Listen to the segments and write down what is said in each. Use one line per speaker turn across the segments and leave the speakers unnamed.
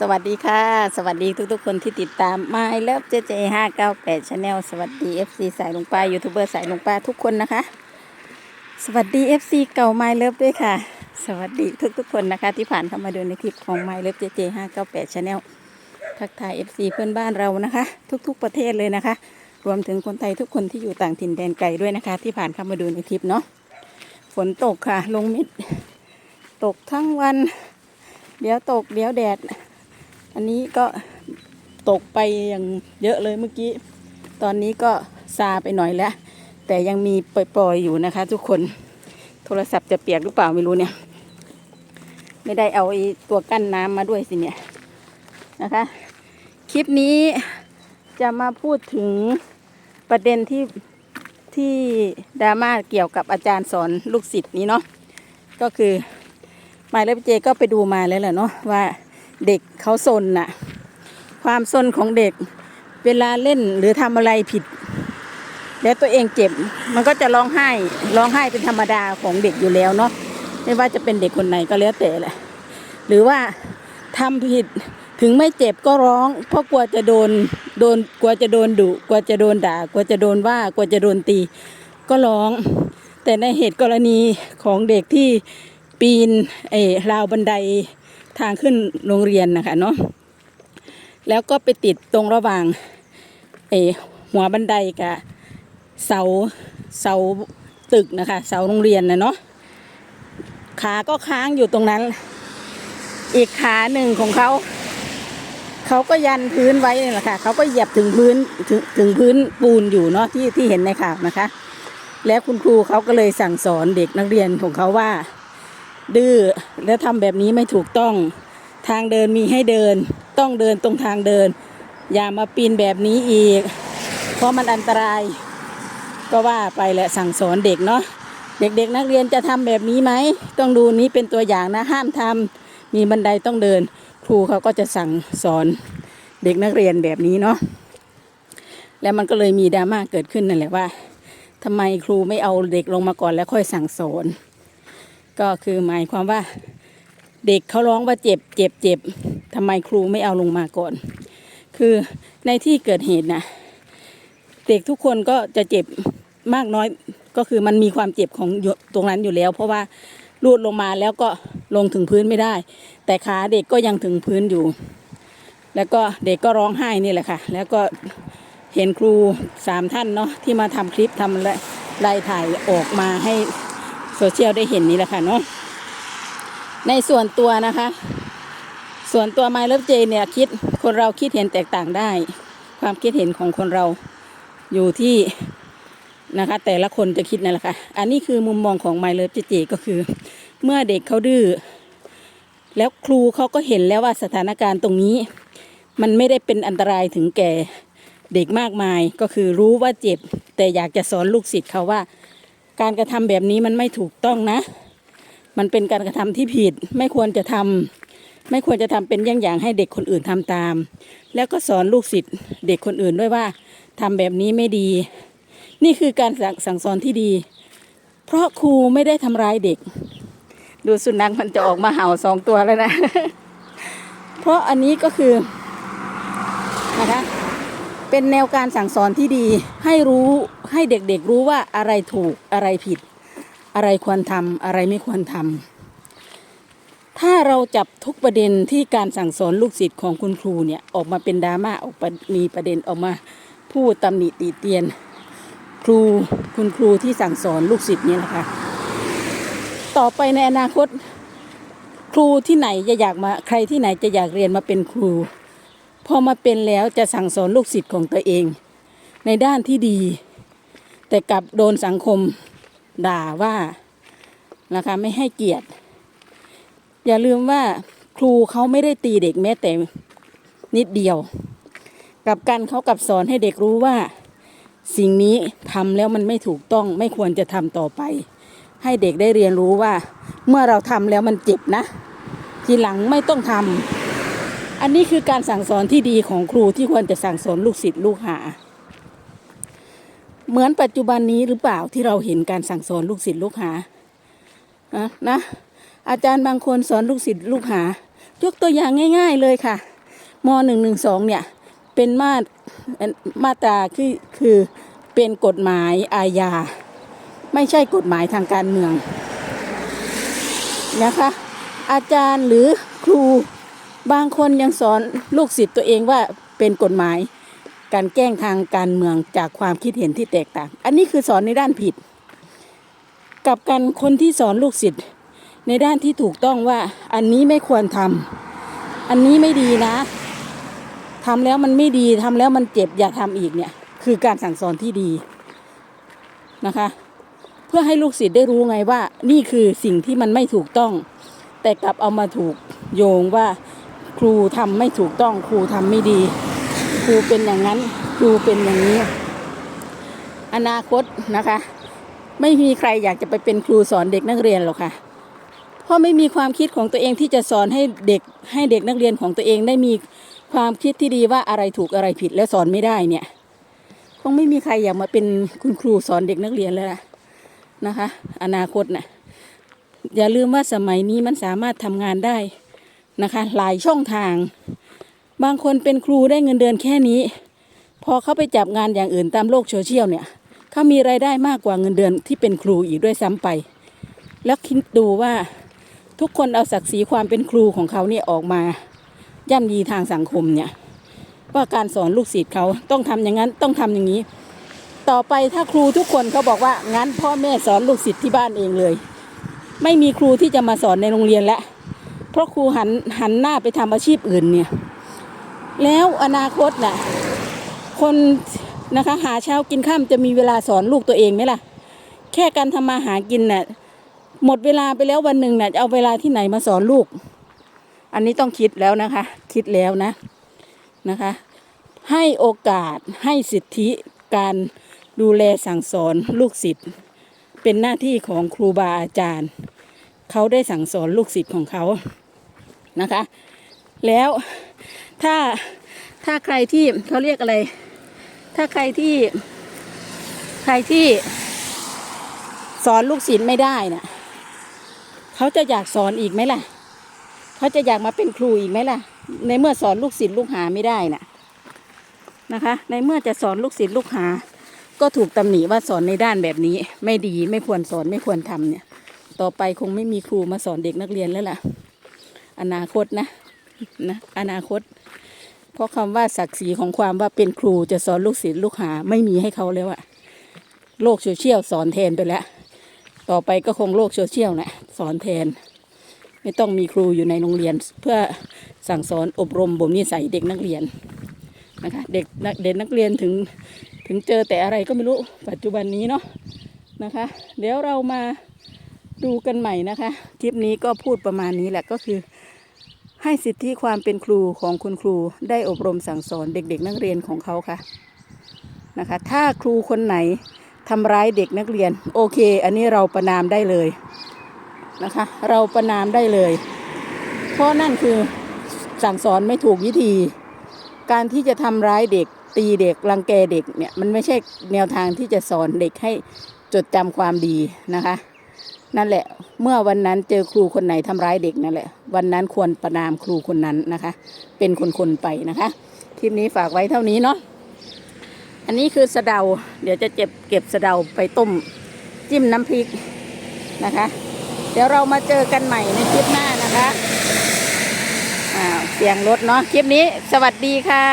สวัสดีค่ะ สวัสดีทุกๆ คนที่ติดตาม My Love JJ 598 Channel สวัสดี FC สายลุงป้ายูทูบเบอร์สายลุงป้าทุกคนนะคะ สวัสดี FC เก่า My Love ด้วยค่ะ สวัสดีทุกๆ คนนะคะ ที่ผ่านเข้ามาดูในคลิปของ My Love JJ 598 Channel ทักทาย FC เพื่อนบ้านเรานะคะ ทุกๆประเทศเลยนะคะ รวมถึงคนไทยทุกคนที่อยู่ต่างถิ่นแดนไกลด้วยนะคะ ที่ผ่านเข้ามาดูในคลิปเนาะฝนตกค่ะ ลงมิดตกทั้งวัน เดี๋ยวตกเดี๋ยวแดด อันนี้ก็ตกไปอย่างเยอะเลยเมื่อกี้ ตอนนี้ก็ซาไปหน่อยแล้ว แต่ยังมีปล่อยๆอยู่นะคะ ทุกคน โทรศัพท์จะเปียกหรือเปล่าไม่รู้เนี่ย ไม่ได้เอาไอ้ตัวกั้นน้ำมาด้วยสิเนี่ยนะคะ คลิปนี้จะมาพูดถึงประเด็นที่ที่ดราม่าเกี่ยวกับอาจารย์สอนลูกศิษย์นี้เนาะ ก็คือหมายเลขเจก็ไปดูมาแล้วแหละเนาะว่า เด็กเขาซนน่ะ ความซนของเด็ก เวลาเล่นหรือทำอะไรผิด แล้วตัวเองเจ็บ มันก็จะร้องไห้ร้องไห้เป็นธรรมดาของเด็กอยู่แล้วเนาะไม่ว่าจะเป็นเด็กคนไหนก็แล้วแต่แหละ หรือว่าทำผิดถึงไม่เจ็บก็ร้อง เพราะกลัวจะโดนโดนกลัวจะโดนดุกลัวจะโดนด่ากลัวจะโดนว่ากลัวจะโดนตี ก็ร้อง แต่ในเหตุกรณีของเด็กที่ปีนเออราวบันได ทางขึ้นโรงเรียนนะคะเนาะแล้วก็ไปติดตรงระหว่างเอหัวบันไดกับเสาเสาตึกนะคะ เสาโรงเรียนนะเนาะขาก็ค้างอยู่ตรงนั้น อีกขาหนึ่งของเขาเขาก็ยันพื้นไว้นี่แหละค่ะเขาก็เหยียบถึงพื้นถึงถึงพื้นปูนอยู่เนาะที่ที่เห็นในข่าวนะคะ แล้วคุณครูเขาก็เลยสั่งสอนเด็กนักเรียนของเขาว่า ดื้อแล้วทำแบบนี้ไม่ถูกต้อง ทางเดินมีให้เดิน ต้องเดินตรงทางเดิน อย่ามาปีนแบบนี้อีก เพราะมันอันตราย ก็ว่าไปแหละสั่งสอนเด็กเนาะเด็กๆนักเรียนจะทำแบบนี้ไหม ต้องดูนี้เป็นตัวอย่างนะห้ามทำมีบันไดต้องเดิน ครูเขาก็จะสั่งสอนเด็กนักเรียนแบบนี้เนาะ แล้วมันก็เลยมีดราม่าเกิดขึ้นนั่นแหละว่าทำไมครูไม่เอาเด็กลงมาก่อนแล้วค่อยสั่งสอน ก็คือหมายความว่าเด็กเขาร้องว่าเจ็บเจ็บเจ็บทำไมครูไม่เอาลงมาก่อน คือในที่เกิดเหตุนะเด็กทุกคนก็จะเจ็บมากน้อยก็คือมันมีความเจ็บของตรงนั้นอยู่แล้ว เพราะว่าลูดลงมาแล้วก็ลงถึงพื้นไม่ได้ แต่ขาเด็กก็ยังถึงพื้นอยู่ แล้วก็เด็กก็ร้องไห้นี่แหละค่ะ แล้วก็เห็นครูสามท่านเนาะที่มาทำคลิปทำและไล่ถ่ายออกมาให้ โซเชียลได้เห็นนี่แหละค่ะเนาะในส่วนตัวนะคะ ส่วนตัวไมล์เลิฟเจเนี่ยคิดคนเราคิดเห็นแตกต่างได้ ความคิดเห็นของคนเราอยู่ที่นะคะ แต่ละคนจะคิดนั่นแหละค่ะ อันนี้คือมุมมองของไมล์เลิฟเจก็คือ เมื่อเด็กเขาดื้อแล้วครูเขาก็เห็นแล้วว่าสถานการณ์ตรงนี้ มันไม่ได้เป็นอันตรายถึงแก่เด็กมากมายก็คือรู้ว่าเจ็บ แต่อยากจะสอนลูกศิษย์เขาว่า การกระทำแบบนี้มันไม่ถูกต้องนะ มันเป็นการกระทำที่ผิดไม่ควรจะทำไม่ควรจะทำเป็นอย่างอย่างให้เด็กคนอื่นทำตาม แล้วก็สอนลูกศิษย์เด็กคนอื่นด้วยว่าทำแบบนี้ไม่ดี นี่คือการสั่งสั่งสอนที่ดี เพราะครูไม่ได้ทำร้ายเด็ก ดูสุนัขมันจะออกมาเห่าสองตัวแล้วนะ เพราะอันนี้ก็คือนะคะ เป็นแนวการสั่งสอนที่ดี ให้รู้ให้เด็กๆรู้ว่าอะไรถูกอะไรผิด อะไรควรทำอะไรไม่ควรทำถ้าเราจับทุกประเด็นที่การสั่งสอนลูกศิษย์ของคุณครูเนี่ยออกมาเป็นดราม่าออกมามีประเด็นออกมาพูดตำหนิตีเตียน ครูคุณครูที่สั่งสอนลูกศิษย์นี่นะคะต่อไปในอนาคต ครูที่ไหนจะอยากมาใครที่ไหนจะอยากเรียนมาเป็นครู พอมาเป็นแล้วจะสั่งสอนลูกศิษย์ของตัวเอง ในด้านที่ดี แต่กลับโดนสังคมด่าว่านะคะไม่ให้เกียรติ อย่าลืมว่าครูเขาไม่ได้ตีเด็กแม้แต่นิดเดียวกับกันเขากลับสอนให้เด็กรู้ว่า สิ่งนี้ทำแล้วมันไม่ถูกต้องไม่ควรจะทำต่อไป ให้เด็กได้เรียนรู้ว่า เมื่อเราทำแล้วมันเจ็บนะ ทีหลังไม่ต้องทำ อันนี้คือการสั่งสอนที่ดีของครูที่ควรจะสั่งสอนลูกศิษย์ลูกหา เหมือนปัจจุบันนี้หรือเปล่าที่เราเห็นการสั่งสอนลูกศิษย์ลูกหาอะนะอาจารย์บางคนสอนลูกศิษย์ลูกหายกตัวอย่างง่าย ๆเลยค่ะมหนึ่งหนึ่งสองเนี่ยเป็นมาตรมาตราคือคือเป็นกฎหมายอาญา ไม่ใช่กฎหมายทางการเมืองนะคะอาจารย์หรือครู บางคนยังสอนลูกศิษย์ตัวเองว่าเป็นกฎหมาย การแกล้งทางการเมืองจากความคิดเห็นที่แตกต่าง อันนี้คือสอนในด้านผิด กับกันคนที่สอนลูกศิษย์ในด้านที่ถูกต้องว่าอันนี้ไม่ควรทำอันนี้ไม่ดีนะทำแล้วมันไม่ดีทำแล้วมันเจ็บอย่าทำอีกเนี่ย คือการสั่งสอนที่ดีนะคะ เพื่อให้ลูกศิษย์ได้รู้ไงว่า นี่คือสิ่งที่มันไม่ถูกต้อง แต่กลับเอามาถูกโยงว่า ครูทำไม่ถูกต้องครูทำไม่ดี ครูเป็นอย่างนั้น ครูเป็นอย่างนี้ อนาคตนะคะ ไม่มีใครอยากจะไปเป็นครูสอนเด็กนักเรียนหรอกค่ะเพราะไม่มีความคิดของตัวเองที่จะสอนให้เด็กให้เด็กนักเรียนของตัวเองได้มีความคิดที่ดีว่าอะไรถูกอะไรผิดและสอนไม่ได้เนี่ยคงไม่มีใครอยากมาเป็นคุณครูสอนเด็กนักเรียนแล้วล่ะนะคะ อนาคตน่ะอย่าลืมว่าสมัยนี้มันสามารถทำงานได้ นะคะ หลายช่องทาง บางคนเป็นครูได้เงินเดือนแค่นี้ พอเขาไปจับงานอย่างอื่นตามโลกโซเชียลเนี่ยเขามีรายได้มากกว่าเงินเดือนที่เป็นครูอีกด้วยซ้ำไป แล้วคิดดูว่าทุกคนเอาศักดิ์ศรีความเป็นครูของเขาเนี่ยออกมาย่ำยีทางสังคมเนี่ยว่าการสอนลูกศิษย์เขาต้องทำอย่างนั้นต้องทำอย่างนี้ ต่อไปถ้าครูทุกคนเขาบอกว่างั้นพ่อแม่สอนลูกศิษย์ที่บ้านเองเลย ไม่มีครูที่จะมาสอนในโรงเรียนแล้ว เพราะครูหันหันหน้าไปทำอาชีพอื่นเนี่ย แล้วอนาคตน่ะ คนนะคะหาเช้ากินข้ามจะมีเวลาสอนลูกตัวเองไหมล่ะ แค่การทำมาหากินน่ะหมดเวลาไปแล้ววันหนึ่งน่ะจะเอาเวลาที่ไหนมาสอนลูก อันนี้ต้องคิดแล้วนะคะ คิดแล้วนะนะคะ ให้โอกาสให้สิทธิการดูแลสั่งสอนลูกศิษย์เป็นหน้าที่ของครูบาอาจารย์ เขาได้สั่งสอนลูกศิษย์ของเขา นะคะ แล้วถ้าถ้าใครที่เขาเรียกอะไร ถ้าใครที่ ใครที่สอนลูกศิษย์ไม่ได้น่ะเขาจะอยากสอนอีกไหมล่ะ เขาจะอยากมาเป็นครูอีกไหมล่ะ ในเมื่อสอนลูกศิษย์ลูกหาไม่ได้น่ะนะคะ ในเมื่อจะสอนลูกศิษย์ลูกหา ก็ถูกตำหนิว่าสอนในด้านแบบนี้ ไม่ดีไม่ควรสอนไม่ควรทำเนี่ย ต่อไปคงไม่มีครูมาสอนเด็กนักเรียนแล้วล่ะ อนาคตนะนะอนาคต เพราะคำว่าศักดิ์ศรีของความว่าเป็นครูจะสอนลูกศิษย์ลูกหา ไม่มีให้เขาแล้วอะโลกโซเชียลสอนแทนไปแล้ว ต่อไปก็คงโลกโซเชียลนะสอนแทน ไม่ต้องมีครูอยู่ในโรงเรียน เพื่อสั่งสอนอบรมบ่มนิสัยเด็กนักเรียนนะคะเด็กนักเด็กนักเรียนถึงถึงเจอแต่อะไรก็ไม่รู้ปัจจุบันนี้เนาะนะคะ เดี๋ยวเรามาดูกันใหม่นะคะ คลิปนี้ก็พูดประมาณนี้แหละก็คือ ให้สิทธิความเป็นครูของคุณครูได้อบรมสั่งสอนเด็กๆ นักเรียนของเขาค่ะนะคะ ถ้าครูคนไหนทำร้ายเด็กนักเรียน โอเค อันนี้เราประนามได้เลยนะคะ เราประนามได้เลย เพราะนั่นคือสั่งสอนไม่ถูกวิธี การที่จะทำร้ายเด็กตีเด็กรังแกเด็กเนี่ยมันไม่ใช่แนวทางที่จะสอนเด็กให้จดจำความดีนะคะ นั่นแหละ เมื่อวันนั้นเจอครูคนไหนทำร้ายเด็กนั่นแหละ วันนั้นควรประนามครูคนนั้นนะคะ เป็นคนๆไปนะคะ คลิปนี้ฝากไว้เท่านี้เนาะ อันนี้คือสะเดา เดี๋ยวจะเก็บเก็บสะเดาไปต้มจิ้มน้ำพริกนะคะ เดี๋ยวเรามาเจอกันใหม่ในคลิปหน้านะคะอ่าเสียงรถเนาะ คลิปนี้สวัสดีค่ะ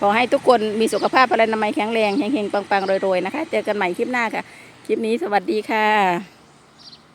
ขอให้ทุกคนมีสุขภาพพลานามัยแข็งแรงเฮงๆปังๆรวยๆนะคะ เจอกันใหม่คลิปหน้าค่ะ คลิปนี้สวัสดีค่ะ